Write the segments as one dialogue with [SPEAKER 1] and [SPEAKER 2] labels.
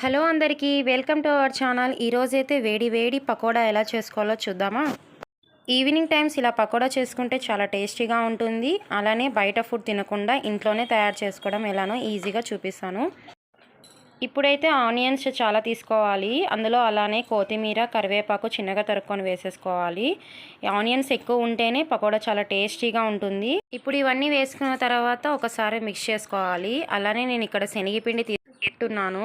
[SPEAKER 1] Hello అందరికీ welcome to our channel. ఈరోజైతే వేడి వేడి పకోడా ఎలా చేసుకోవాలో చూద్దామా? ఈవినింగ్ టైమ్స్ ఇలా పకోడా చేసుకుంటే చాలా టేస్టీగా ఉంటుంది. అలానే బయట ఫుడ్ తినకుండా ఇంట్లోనే తయారు చేసుకోవడం ఎలానో ఈజీగా చూపిస్తాను. ఇప్పుడైతే ఆనియన్స్ చాలా తీసుకోవాలి. అందులో అలానే కొత్తిమీర కరివేపాకు చిన్నగా తరుక్కొని వేసేసుకోవాలి. ఆనియన్స్ ఎక్కువ ఉంటేనే పకోడా చాలా టేస్టీగా ఉంటుంది. ఇప్పుడు ఇవన్నీ వేసుకున్న తర్వాత ఒకసారి మిక్స్ చేసుకోవాలి. అలానే నేను ఇక్కడ శనగపిండి తీసుకుంటున్నాను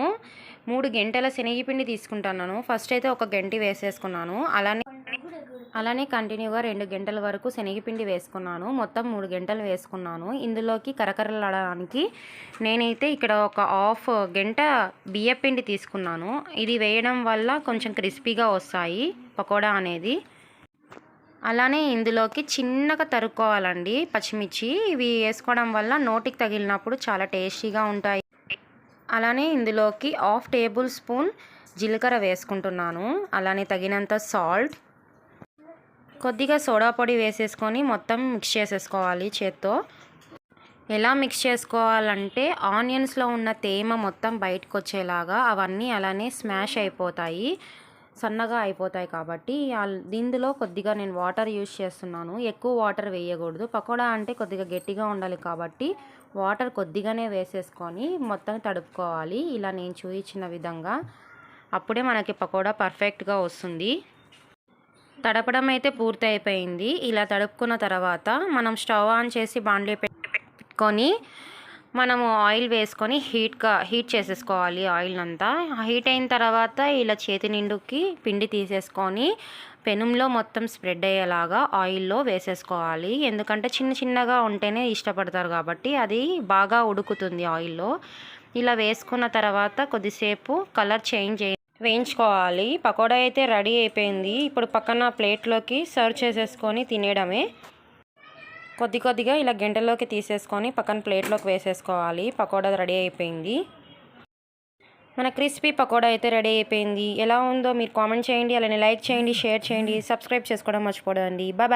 [SPEAKER 1] మూడు గంటల శనగపిండి తీసుకుంటున్నాను. ఫస్ట్ అయితే ఒక గంటి వేసేసుకున్నాను. అలానే అలానే కంటిన్యూగా రెండు గంటల వరకు శనగపిండి వేసుకున్నాను. మొత్తం మూడు గంటలు వేసుకున్నాను. ఇందులోకి కరకరలాడడానికి నేనైతే ఇక్కడ ఒక హాఫ్ గంట బియ్యపిండి తీసుకున్నాను. ఇది వేయడం వల్ల కొంచెం క్రిస్పీగా వస్తాయి పకోడా అనేది. అలానే ఇందులోకి చిన్నగా తరుక్కోవాలండి పచ్చిమిర్చి. ఇవి వేసుకోవడం వల్ల నోటికి తగిలినప్పుడు చాలా టేస్టీగా ఉంటాయి. అలానే ఇందులోకి హాఫ్ టేబుల్ స్పూన్ జీలకర్ర వేసుకుంటున్నాను. అలానే తగినంత సాల్ట్. కొద్దిగా సోడా పొడి వేసేసుకొని మొత్తం మిక్స్ చేసేసుకోవాలి చేత్తో. ఎలా మిక్స్ చేసుకోవాలంటే ఆనియన్స్లో ఉన్న తేమ మొత్తం బయటకు వచ్చేలాగా అవన్నీ అలానే స్మాష్ అయిపోతాయి. సన్నగా అయిపోతాయి కాబట్టి ఇందులో కొద్దిగా నేను వాటర్ యూజ్ చేస్తున్నాను. ఎక్కువ వాటర్ వేయకూడదు. పకోడా అంటే కొద్దిగా గట్టిగా ఉండాలి కాబట్టి వాటర్ కొద్దిగానే వేసేసుకొని మొత్తం తడుపుకోవాలి. ఇలా నేను చూపించిన విధంగా అప్పుడే మనకి పకోడా పర్ఫెక్ట్గా వస్తుంది. తడపడం అయితే పూర్తి అయిపోయింది ఇలా తడుపుకున్న తర్వాత మనం స్టవ్ ఆన్ చేసి బాండ్లీ పెట్టుకొని మనము ఆయిల్ వేసుకొని హీట్గా హీట్ చేసేసుకోవాలి ఆయిల్ అంతా హీట్ అయిన తర్వాత ఇలా చేతి నిండుకి పిండి తీసేసుకొని పెనంలో మొత్తం స్ప్రెడ్ అయ్యేలాగా ఆయిల్లో వేసేసుకోవాలి. ఎందుకంటే చిన్న చిన్నగా ఉంటేనే ఇష్టపడతారు కాబట్టి అది బాగా ఉడుకుతుంది ఆయిల్లో. ఇలా వేసుకున్న తర్వాత కొద్దిసేపు కలర్ చేంజ్ వేయించుకోవాలి. పకోడా అయితే రెడీ అయిపోయింది. ఇప్పుడు పక్కన ప్లేట్లోకి సర్వ్ చేసేసుకొని తినేయడమే. కొద్ది కొద్దిగా ఇలా గంటలోకి తీసేసుకొని పక్కన ప్లేట్లోకి వేసేసుకోవాలి. పకోడా రెడీ అయిపోయింది. మన క్రిస్పీ పకోడా అయితే రెడీ అయిపోయింది. ఎలా ఉందో మీరు కామెంట్ చేయండి అలానే లైక్ చేయండి షేర్ చేయండి సబ్స్క్రైబ్ చేసుకోవడం మర్చిపోదండి బాయ్.